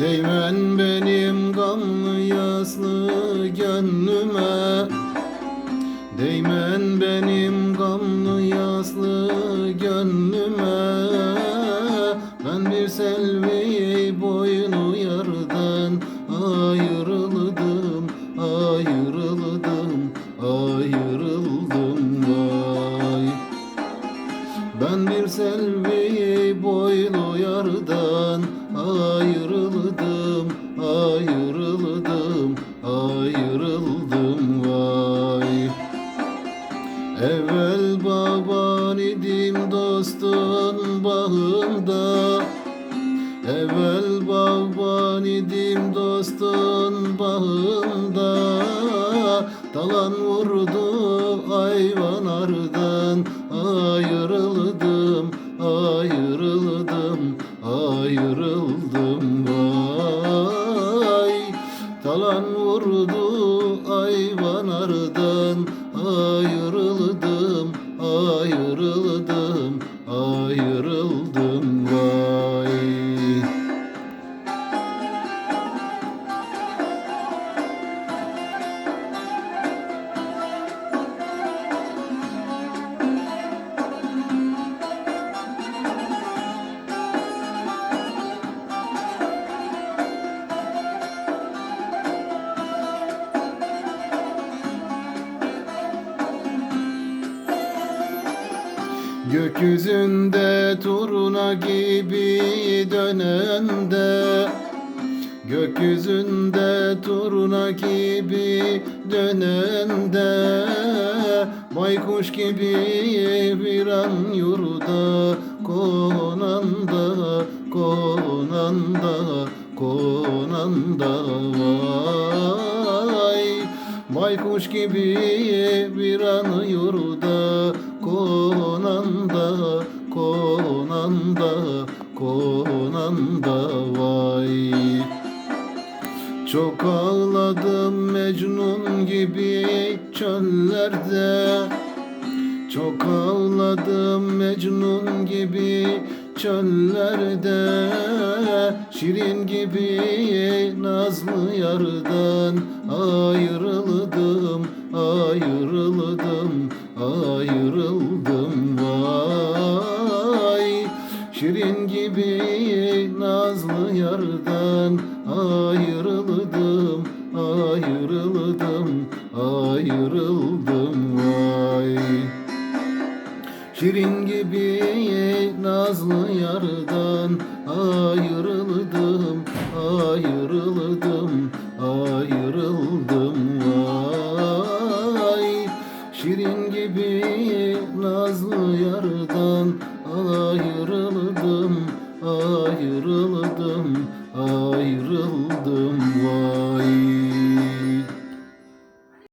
Değmen benim gamlı yaslı gönlüme. Değmen benim gamlı yaslı gönlüme. Ben bir selvi ben bir selvi boylu yardan ayrıldım, ayrıldım, ayrıldım vay. Evvel baban idim dostun bağında Evvel baban idim dostun bağında Talan vurdu ayvan ardan Ayrıldım, ayrıldım, ayrıldım. Vay Talan vurdu Gökyüzünde turna gibi dönende. Gökyüzünde turna gibi dönende. Baykuş gibi bir an yurda konanda Konanda, konanda vay. Baykuş gibi bir an yurda konanda konanda konanda vay. Çok ağladım Mecnun gibi çöllerde. Çok ağladım Mecnun gibi çöllerde. Şirin gibi nazlı yardan Ayrıldım, ayrıldım, ayrıldım vay. Şirin gibi nazlı yardan Ayrıldım, ayrıldım, ayrıldım vay. Şirin gibi nazlı yardan ayrıldım, ayrıldım, ayrıldım ah.